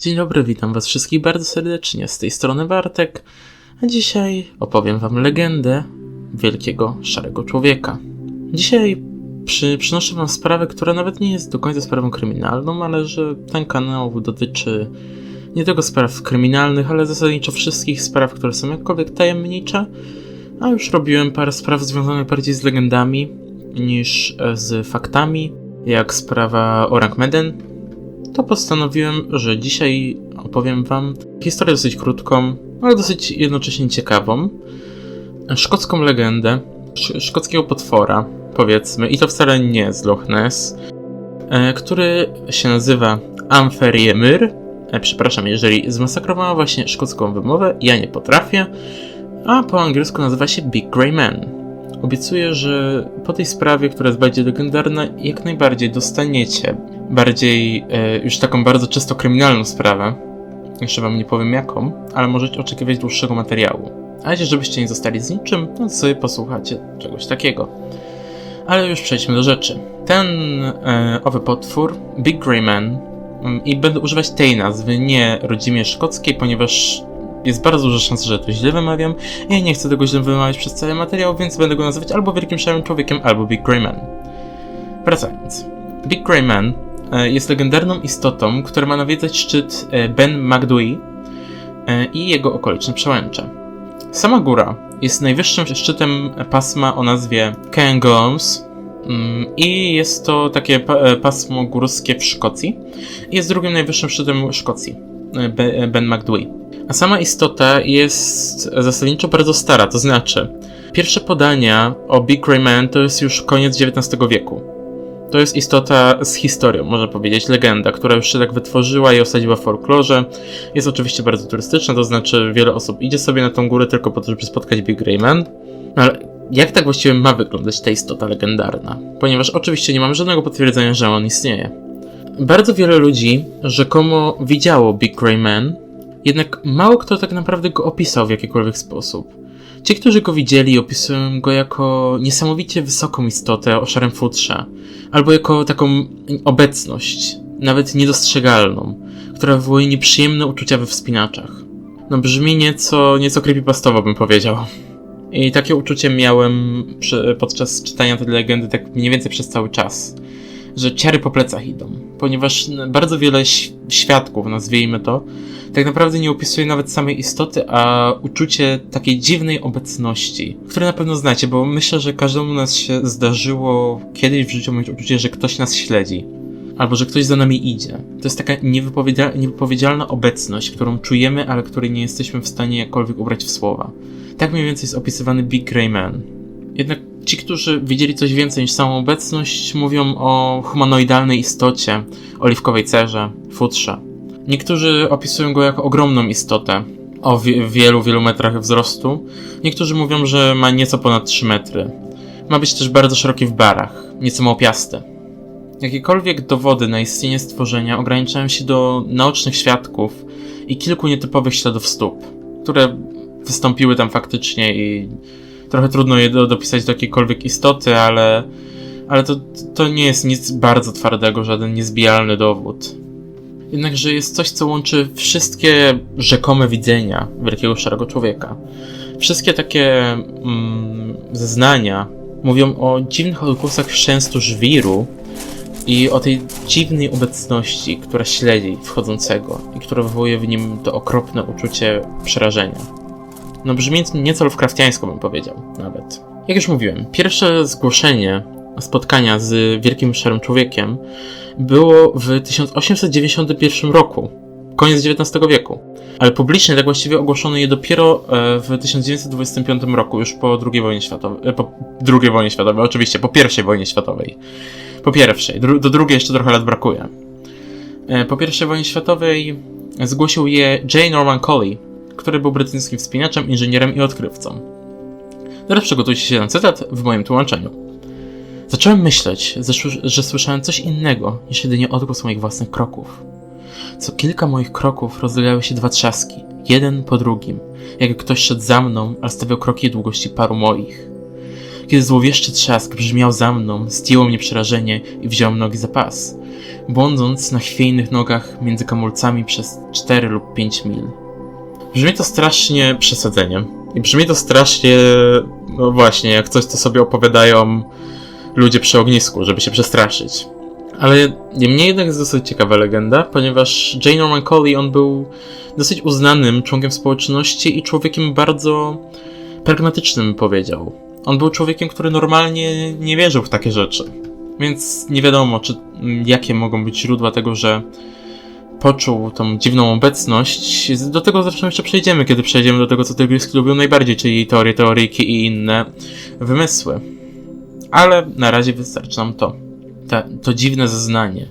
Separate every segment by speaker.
Speaker 1: Dzień dobry, witam was wszystkich bardzo serdecznie. Z tej strony Bartek, a dzisiaj opowiem wam legendę wielkiego szarego człowieka. Dzisiaj przy, przynoszę wam sprawę, która nawet nie jest do końca sprawą kryminalną, ale że ten kanał dotyczy nie tylko spraw kryminalnych, ale zasadniczo wszystkich spraw, które są jakkolwiek tajemnicze. A już robiłem parę spraw związanych bardziej z legendami niż z faktami, jak sprawa Orang Meden, to postanowiłem, że dzisiaj opowiem Wam historię dosyć krótką, ale dosyć jednocześnie ciekawą. Szkocką legendę, sz szkockiego potwora, powiedzmy, i to wcale nie z Loch Ness, e, który się nazywa Ampheriemyr. E, przepraszam, jeżeli zmasakrowała właśnie szkocką wymowę, ja nie potrafię, a po angielsku nazywa się Big Grey Man. Obiecuję, że po tej sprawie, która jest bardziej legendarna, jak najbardziej dostaniecie bardziej e, już taką bardzo czysto kryminalną sprawę. Jeszcze wam nie powiem jaką, ale możecie oczekiwać dłuższego materiału. A jeśli żebyście nie zostali z niczym, no to sobie posłuchacie czegoś takiego. Ale już przejdźmy do rzeczy. Ten e, owy potwór, Big Grey Man, mm, i będę używać tej nazwy, nie rodzimie szkockiej, ponieważ jest bardzo duża szansa, że to źle wymawiam. Ja nie chcę tego źle wymawiać przez cały materiał, więc będę go nazywać albo Wielkim Szarym Człowiekiem, albo Big Grey Man. Wracając. Big Grey Man jest legendarną istotą, która ma nawiedzać szczyt e, Ben Magdui e, i jego okoliczne przełęcze. Sama góra jest najwyższym szczytem pasma o nazwie Cairngorms mm, i jest to takie pasmo górskie w Szkocji. Jest drugim najwyższym szczytem Szkocji, Ben Magdui. A sama istota jest zasadniczo bardzo stara, to znaczy pierwsze podania o Big Grey Man to jest już koniec XIX wieku. To jest istota z historią, można powiedzieć, legenda, która już się tak wytworzyła i osadziła w folklorze. Jest oczywiście bardzo turystyczna, to znaczy wiele osób idzie sobie na tą górę tylko po to, żeby spotkać Big Grey Man. No ale jak tak właściwie ma wyglądać ta istota legendarna? Ponieważ oczywiście nie mamy żadnego potwierdzenia, że on istnieje. Bardzo wiele ludzi rzekomo widziało Big Grey Man, jednak mało kto tak naprawdę go opisał w jakikolwiek sposób. Ci, którzy go widzieli, opisują go jako niesamowicie wysoką istotę o szarym futrze, albo jako taką obecność, nawet niedostrzegalną, która wywołuje nieprzyjemne uczucia we wspinaczach. No brzmi nieco, nieco creepypastowo bym powiedział. I takie uczucie miałem przy, podczas czytania tej legendy tak mniej więcej przez cały czas że ciary po plecach idą, ponieważ bardzo wiele świadków, nazwijmy to, tak naprawdę nie opisuje nawet samej istoty, a uczucie takiej dziwnej obecności, które na pewno znacie, bo myślę, że każdemu nas się zdarzyło kiedyś w życiu mieć uczucie, że ktoś nas śledzi. Albo że ktoś za nami idzie. To jest taka niewypowiedzialna obecność, którą czujemy, ale której nie jesteśmy w stanie jakkolwiek ubrać w słowa. Tak mniej więcej jest opisywany Big Grey Man. Jednak Ci, którzy widzieli coś więcej niż samą obecność, mówią o humanoidalnej istocie, oliwkowej cerze, futrze. Niektórzy opisują go jako ogromną istotę, o wielu, wielu metrach wzrostu. Niektórzy mówią, że ma nieco ponad 3 metry. Ma być też bardzo szeroki w barach, nieco małpiasty. Jakiekolwiek dowody na istnienie stworzenia ograniczają się do naocznych świadków i kilku nietypowych śladów stóp, które wystąpiły tam faktycznie i trochę trudno je do, dopisać do jakiejkolwiek istoty, ale, ale to, to nie jest nic bardzo twardego, żaden niezbijalny dowód. Jednakże jest coś, co łączy wszystkie rzekome widzenia wielkiego szarego człowieka. Wszystkie takie mm, zeznania mówią o dziwnych odgłosach chrzęstu żwiru i o tej dziwnej obecności, która śledzi wchodzącego i która wywołuje w nim to okropne uczucie przerażenia. No brzmi nieco Lovecraftiańsko bym powiedział nawet. Jak już mówiłem, pierwsze zgłoszenie spotkania z Wielkim Szarym Człowiekiem było w 1891 roku, koniec XIX wieku. Ale publicznie tak właściwie ogłoszono je dopiero e, w 1925 roku, już po II wojnie światowej. E, po II wojnie światowej, oczywiście, po I wojnie światowej. Po pierwszej, do drugiej jeszcze trochę lat brakuje. E, po I wojnie światowej zgłosił je J. Norman Colley, który był brytyjskim wspinaczem, inżynierem i odkrywcą. Teraz przygotujcie się na cytat w moim tłumaczeniu. Zacząłem myśleć, że słyszałem coś innego niż jedynie odgłos moich własnych kroków. Co kilka moich kroków rozlegały się dwa trzaski, jeden po drugim, jakby ktoś szedł za mną, ale stawiał kroki długości paru moich. Kiedy złowieszczy trzask brzmiał za mną, zdjęło mnie przerażenie i wziąłem nogi za pas. błądząc na chwiejnych nogach między kamulcami przez 4 lub 5 mil. Brzmi to strasznie przesadzeniem. I brzmi to strasznie, no właśnie, jak coś, co sobie opowiadają ludzie przy ognisku, żeby się przestraszyć. Ale niemniej jednak jest dosyć ciekawa legenda, ponieważ J. Norman Coley, on był dosyć uznanym członkiem społeczności i człowiekiem bardzo pragmatycznym, powiedział. On był człowiekiem, który normalnie nie wierzył w takie rzeczy. Więc nie wiadomo, czy, jakie mogą być źródła tego, że poczuł tą dziwną obecność. Do tego zresztą jeszcze przejdziemy, kiedy przejdziemy do tego, co Tygryski lubią najbardziej, czyli teorie, teoryjki i inne wymysły. Ale na razie wystarczy nam to. To dziwne zeznanie,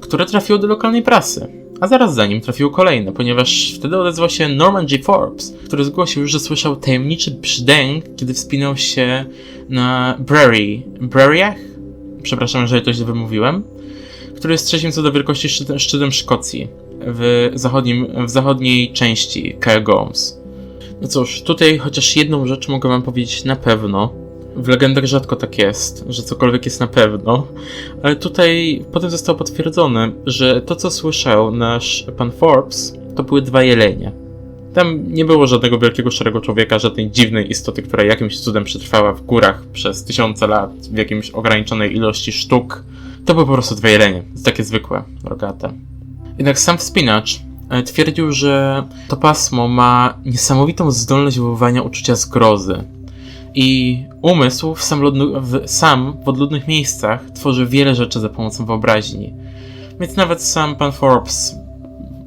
Speaker 1: które trafiło do lokalnej prasy. A zaraz za nim trafiło kolejne, ponieważ wtedy odezwał się Norman G. Forbes, który zgłosił, że słyszał tajemniczy brzdęk, kiedy wspinał się na Brary. Braryach? Przepraszam, jeżeli to źle wymówiłem który jest trzecim co do wielkości szczytem, Szkocji w, zachodnim, w zachodniej części Cairngorms. No cóż, tutaj chociaż jedną rzecz mogę wam powiedzieć na pewno. W legendach rzadko tak jest, że cokolwiek jest na pewno, ale tutaj potem zostało potwierdzone, że to co słyszał nasz pan Forbes, to były dwa jelenie. Tam nie było żadnego wielkiego szarego człowieka, żadnej dziwnej istoty, która jakimś cudem przetrwała w górach przez tysiące lat w jakimś ograniczonej ilości sztuk to były po prostu dwa jelenie, takie zwykłe, rogate. Jednak sam wspinacz e, twierdził, że to pasmo ma niesamowitą zdolność wywoływania uczucia zgrozy. I umysł w sam, w, sam w odludnych miejscach tworzy wiele rzeczy za pomocą wyobraźni. Więc nawet sam pan Forbes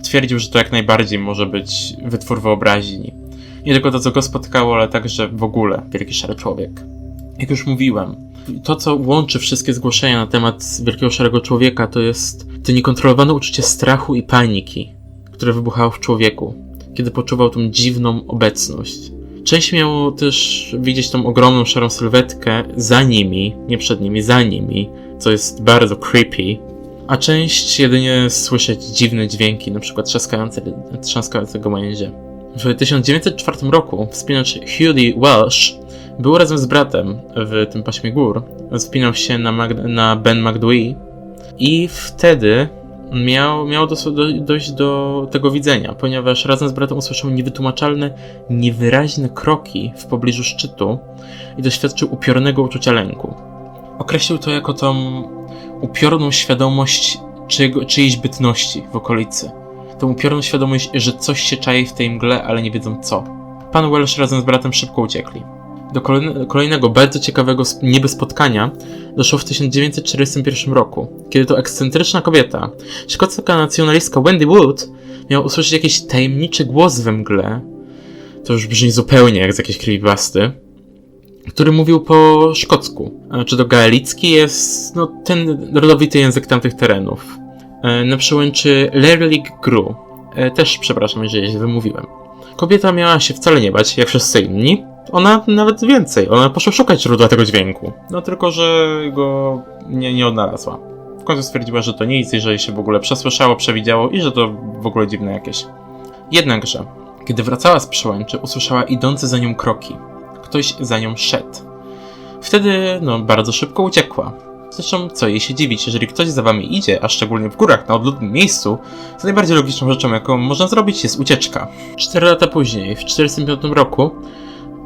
Speaker 1: twierdził, że to jak najbardziej może być wytwór wyobraźni. Nie tylko to, co go spotkało, ale także w ogóle wielki szary człowiek. Jak już mówiłem, to, co łączy wszystkie zgłoszenia na temat Wielkiego Szarego Człowieka, to jest to niekontrolowane uczucie strachu i paniki, które wybuchało w człowieku, kiedy poczuwał tą dziwną obecność. Część miał też widzieć tą ogromną szarą sylwetkę za nimi, nie przed nimi, za nimi, co jest bardzo creepy, a część jedynie słyszeć dziwne dźwięki, przykład trzaskające, trzaskające gałęzie. W 1904 roku wspinacz Hughie Welsh był razem z bratem w tym paśmie gór. Wspinał się na, na Ben Magdui i wtedy miał, miał do, do, dojść do tego widzenia, ponieważ razem z bratem usłyszał niewytłumaczalne, niewyraźne kroki w pobliżu szczytu i doświadczył upiornego uczucia lęku. Określił to jako tą upiorną świadomość czyjego, czyjejś bytności w okolicy. Tą upiorną świadomość, że coś się czai w tej mgle, ale nie wiedzą co. Pan Welsh razem z bratem szybko uciekli do kolejnego bardzo ciekawego niby spotkania doszło w 1941 roku, kiedy to ekscentryczna kobieta, szkocka nacjonalistka Wendy Wood, miała usłyszeć jakiś tajemniczy głos we mgle. To już brzmi zupełnie jak z jakiejś creepypasty który mówił po szkocku. Czy to gaelicki jest, no, ten rodowity język tamtych terenów. E, na przełęczy Lerlig Gru. E, też przepraszam, jeżeli źle wymówiłem. Kobieta miała się wcale nie bać, jak wszyscy inni, ona nawet więcej, ona poszła szukać źródła tego dźwięku. No tylko, że go nie, nie odnalazła. W końcu stwierdziła, że to nic, jeżeli się w ogóle przesłyszało, przewidziało i że to w ogóle dziwne jakieś. Jednakże, kiedy wracała z przełęczy, usłyszała idące za nią kroki. Ktoś za nią szedł. Wtedy, no, bardzo szybko uciekła. Zresztą, co jej się dziwić, jeżeli ktoś za wami idzie, a szczególnie w górach, na odludnym miejscu, to najbardziej logiczną rzeczą, jaką można zrobić, jest ucieczka. Cztery lata później, w 1945 roku,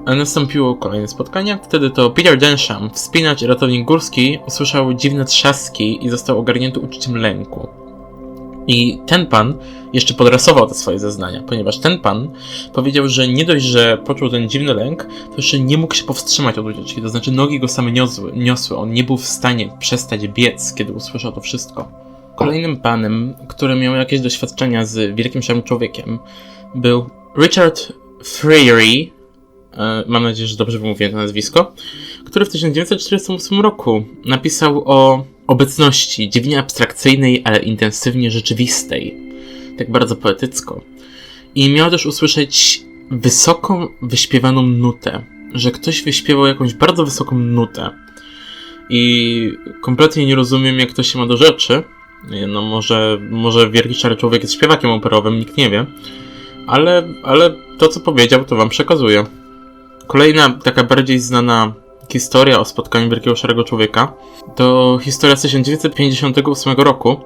Speaker 1: Nastąpiło kolejne spotkanie. Wtedy to Peter Densham, wspinacz i ratownik górski, usłyszał dziwne trzaski i został ogarnięty uczuciem lęku. I ten pan jeszcze podrasował te swoje zeznania, ponieważ ten pan powiedział, że nie dość, że poczuł ten dziwny lęk, to jeszcze nie mógł się powstrzymać od ucieczki, to znaczy nogi go same niosły, niosły. On nie był w stanie przestać biec, kiedy usłyszał to wszystko. Kolejnym panem, który miał jakieś doświadczenia z wielkim szarym człowiekiem, był Richard Freary, mam nadzieję, że dobrze wymówiłem to nazwisko, który w 1948 roku napisał o obecności dziwnie abstrakcyjnej, ale intensywnie rzeczywistej. Tak bardzo poetycko. I miał też usłyszeć wysoką, wyśpiewaną nutę. Że ktoś wyśpiewał jakąś bardzo wysoką nutę. I kompletnie nie rozumiem, jak to się ma do rzeczy. No może, może wielki człowiek jest śpiewakiem operowym, nikt nie wie. Ale, ale to, co powiedział, to wam przekazuję. Kolejna taka bardziej znana historia o spotkaniu Wielkiego Szarego Człowieka. To historia z 1958 roku,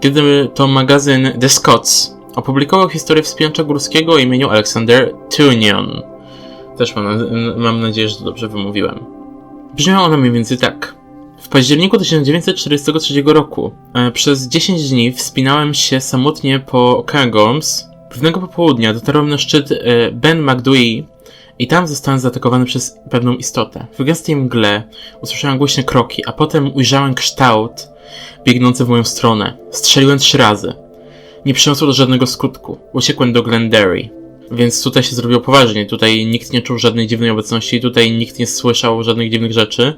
Speaker 1: kiedy to magazyn The Scots opublikował historię wspinacza górskiego o imieniu Alexander Tunion. Też mam, mam nadzieję, że to dobrze wymówiłem. Brzmiała ona mniej więcej tak. W październiku 1943 roku e, przez 10 dni wspinałem się samotnie po Cairngorms. Pewnego popołudnia dotarłem na szczyt e, Ben Macdui i tam zostałem zaatakowany przez pewną istotę. W gęstej mgle usłyszałem głośne kroki, a potem ujrzałem kształt biegnący w moją stronę. Strzeliłem trzy razy. Nie przyniosło to żadnego skutku. Uciekłem do Glenderry. Więc tutaj się zrobiło poważnie. Tutaj nikt nie czuł żadnej dziwnej obecności, tutaj nikt nie słyszał żadnych dziwnych rzeczy,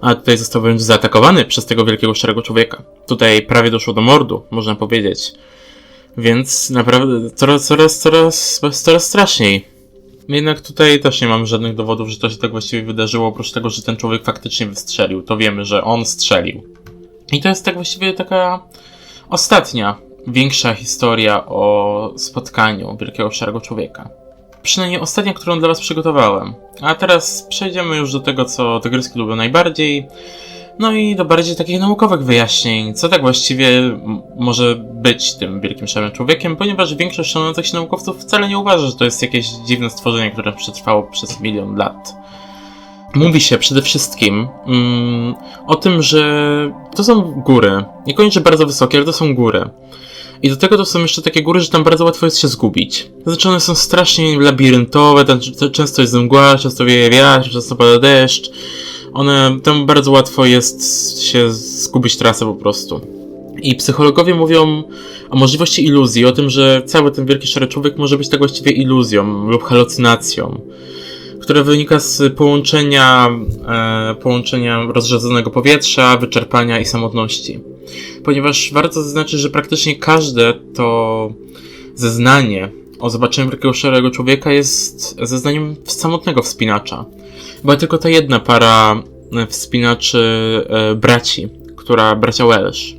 Speaker 1: a tutaj został wręcz zaatakowany przez tego wielkiego szarego człowieka. Tutaj prawie doszło do mordu, można powiedzieć. Więc naprawdę coraz, coraz, coraz, coraz straszniej. Jednak tutaj też nie mam żadnych dowodów, że to się tak właściwie wydarzyło, oprócz tego, że ten człowiek faktycznie wystrzelił. To wiemy, że on strzelił. I to jest tak właściwie taka ostatnia, większa historia o spotkaniu wielkiego szarego człowieka. Przynajmniej ostatnia, którą dla Was przygotowałem. A teraz przejdziemy już do tego, co te gryski lubią najbardziej. No i do bardziej takich naukowych wyjaśnień, co tak właściwie może być tym wielkim szarym człowiekiem, ponieważ większość szanujących się naukowców wcale nie uważa, że to jest jakieś dziwne stworzenie, które przetrwało przez milion lat. Mówi się przede wszystkim mm, o tym, że to są góry. Niekoniecznie bardzo wysokie, ale to są góry. I do tego to są jeszcze takie góry, że tam bardzo łatwo jest się zgubić. Znaczy one są strasznie labiryntowe, tam często jest mgła, często wieje wiatr, często pada deszcz one, tam bardzo łatwo jest się zgubić trasę po prostu. I psychologowie mówią o możliwości iluzji, o tym, że cały ten wielki szary człowiek może być tak właściwie iluzją lub halucynacją, która wynika z połączenia, e, połączenia rozrzedzonego powietrza, wyczerpania i samotności. Ponieważ warto zaznaczyć, że praktycznie każde to zeznanie o zobaczeniu wielkiego szarego człowieka jest zeznaniem samotnego wspinacza. Była tylko ta jedna para e, wspinaczy e, braci, która bracia Welsh,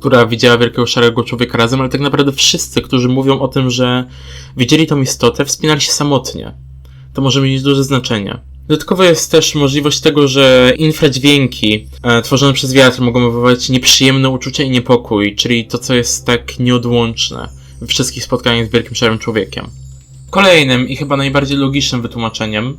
Speaker 1: która widziała wielkiego szarego człowieka razem, ale tak naprawdę wszyscy, którzy mówią o tym, że widzieli tą istotę, wspinali się samotnie. To może mieć duże znaczenie. Dodatkowo jest też możliwość tego, że infradźwięki e, tworzone przez wiatr mogą wywołać nieprzyjemne uczucia i niepokój, czyli to, co jest tak nieodłączne we wszystkich spotkaniach z wielkim szarym człowiekiem. Kolejnym i chyba najbardziej logicznym wytłumaczeniem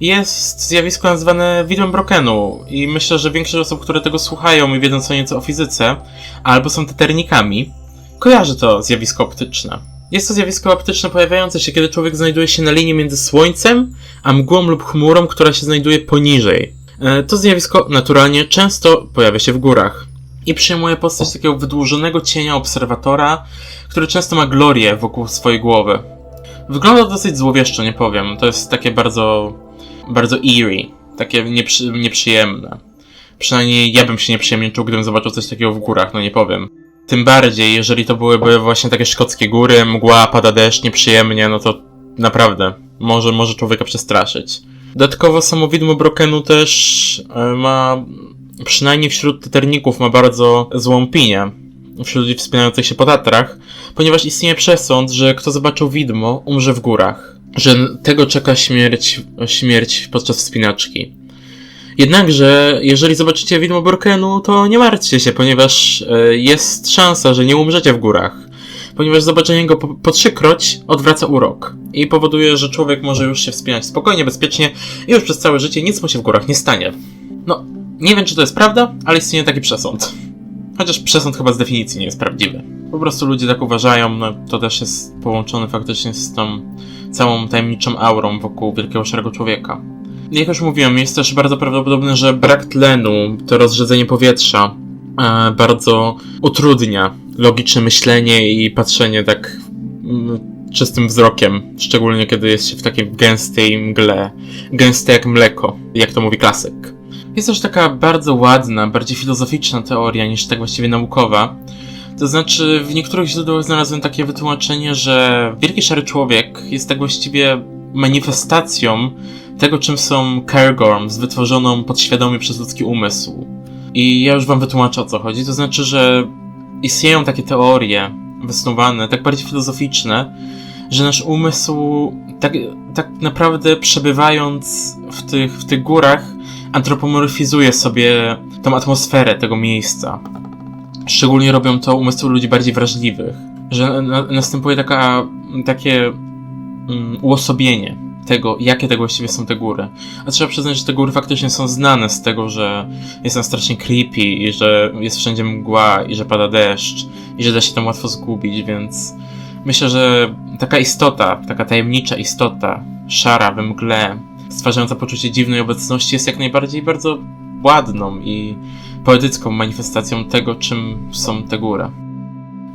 Speaker 1: jest zjawisko nazwane widłem Brokenu i myślę, że większość osób, które tego słuchają i wiedzą co nieco o fizyce, albo są teternikami, kojarzy to zjawisko optyczne. Jest to zjawisko optyczne pojawiające się, kiedy człowiek znajduje się na linii między Słońcem, a mgłą lub chmurą, która się znajduje poniżej. E, to zjawisko naturalnie często pojawia się w górach i przyjmuje postać takiego wydłużonego cienia obserwatora, który często ma glorię wokół swojej głowy. Wygląda dosyć złowieszczo, nie powiem. To jest takie bardzo bardzo eerie, takie nieprzy, nieprzyjemne. Przynajmniej ja bym się nieprzyjemnie czuł, gdybym zobaczył coś takiego w górach, no nie powiem. Tym bardziej, jeżeli to byłyby właśnie takie szkockie góry, mgła, pada deszcz, nieprzyjemnie, no to naprawdę może, może człowieka przestraszyć. Dodatkowo samo widmo Brokenu też e, ma, przynajmniej wśród teterników, ma bardzo złą opinię. Wśród ludzi wspinających się po Tatrach, ponieważ istnieje przesąd, że kto zobaczył widmo, umrze w górach że tego czeka śmierć, śmierć podczas wspinaczki. Jednakże, jeżeli zobaczycie widmo Borkenu, to nie martwcie się, ponieważ e, jest szansa, że nie umrzecie w górach. Ponieważ zobaczenie go po, po trzykroć odwraca urok i powoduje, że człowiek może już się wspinać spokojnie, bezpiecznie i już przez całe życie nic mu się w górach nie stanie. No, nie wiem czy to jest prawda, ale istnieje taki przesąd. Chociaż przesąd chyba z definicji nie jest prawdziwy. Po prostu ludzie tak uważają, no to też jest połączone faktycznie z tą całą tajemniczą aurą wokół wielkiego szarego człowieka. Jak już mówiłem, jest też bardzo prawdopodobne, że brak tlenu, to rozrzedzenie powietrza, e, bardzo utrudnia logiczne myślenie i patrzenie tak mm, czystym wzrokiem, szczególnie kiedy jest się w takiej gęstej mgle, gęste jak mleko, jak to mówi klasyk. Jest też taka bardzo ładna, bardziej filozoficzna teoria niż tak właściwie naukowa, to znaczy, w niektórych źródłach znalazłem takie wytłumaczenie, że Wielki Szary Człowiek jest tak właściwie manifestacją tego, czym są Cairngorms, wytworzoną podświadomie przez ludzki umysł. I ja już wam wytłumaczę o co chodzi. To znaczy, że istnieją takie teorie wysnuwane, tak bardziej filozoficzne, że nasz umysł tak, tak naprawdę przebywając w tych, w tych górach antropomorfizuje sobie tą atmosferę tego miejsca. Szczególnie robią to umysły ludzi bardziej wrażliwych, że na, następuje taka, takie mm, uosobienie tego, jakie tego właściwie są te góry. A trzeba przyznać, że te góry faktycznie są znane z tego, że jest tam strasznie creepy i że jest wszędzie mgła i że pada deszcz i że da się tam łatwo zgubić, więc myślę, że taka istota, taka tajemnicza istota, szara we mgle, stwarzająca poczucie dziwnej obecności jest jak najbardziej bardzo ładną i poetycką manifestacją tego, czym są te góry.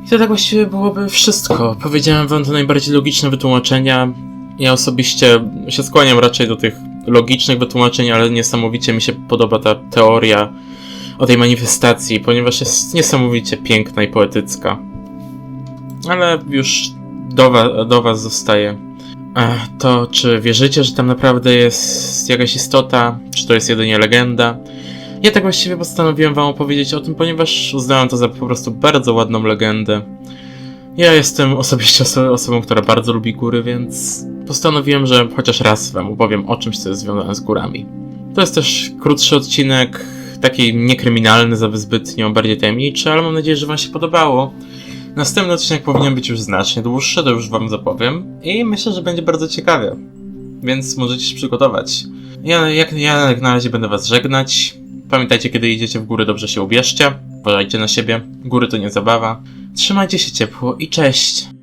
Speaker 1: I to tak właściwie byłoby wszystko. Powiedziałem wam to najbardziej logiczne wytłumaczenia. Ja osobiście się skłaniam raczej do tych logicznych wytłumaczeń, ale niesamowicie mi się podoba ta teoria o tej manifestacji, ponieważ jest niesamowicie piękna i poetycka. Ale już do, wa- do was zostaje to, czy wierzycie, że tam naprawdę jest jakaś istota, czy to jest jedynie legenda. Ja tak właściwie postanowiłem wam opowiedzieć o tym, ponieważ uznałem to za po prostu bardzo ładną legendę. Ja jestem osobiście oso- osobą, która bardzo lubi góry, więc postanowiłem, że chociaż raz wam opowiem o czymś, co jest związane z górami. To jest też krótszy odcinek, taki niekryminalny zbytnio, bardziej tajemniczy, ale mam nadzieję, że wam się podobało. Następny odcinek powinien być już znacznie dłuższy, to już wam zapowiem. I myślę, że będzie bardzo ciekawie. Więc możecie się przygotować. Ja jak, ja jak na razie będę was żegnać. Pamiętajcie, kiedy idziecie w góry, dobrze się ubierzcie. Uważajcie na siebie. Góry to nie zabawa. Trzymajcie się ciepło i cześć!